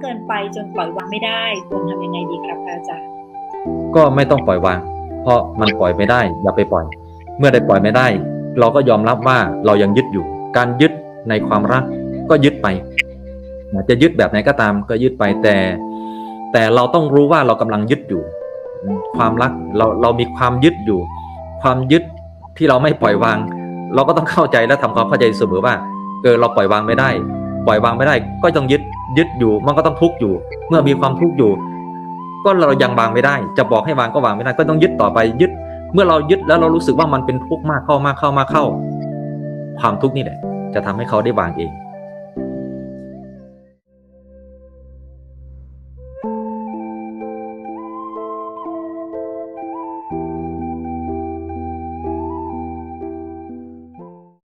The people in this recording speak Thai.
เกินไปจนปล่อยวางไม่ได้ควรทำยังไงดีครับพระอาจารย์ ก็ไม่ต้องปล่อยวาง เพราะมันปล่อยไม่ได้ อย่าไปปล่อย เมื่อได้ปล่อยไม่ได้ เราก็ยอมรับว่าเรายังยึดอยู่ การยึดในความรักก็ยึดไปจะยึดแบบไหนก็ตามก็ยึดไปแต่ แต่เราต้องรู้ว่าเรากำลังยึดอยู่ ความรักเราเรามีความยึดอยู่ ความยึดที่เราไม่ปล่อยวาง เราก็ต้องเข้าใจและทำความเข้าใจเสมอว่าเออเราปล่อยวางไม่ได้ ปล่อยวางไม่ได้ ก็ต้องยึดยึดอยู่ มันก็ต้องทุกข์อยู่ เมื่อมีความทุกข์อยู่ ก็เรายังวางไม่ได้ จะบอกให้วางก็วางไม่ได้ ก็ต้องยึดต่อไปยึด เมื่อเรายึดแล้วเรารู้สึกว่ามันเป็นทุกข์มากเข้ามากเข้ามากเข้า ความทุกข์นี่แหละ จะทำให้เขาได้วางเอง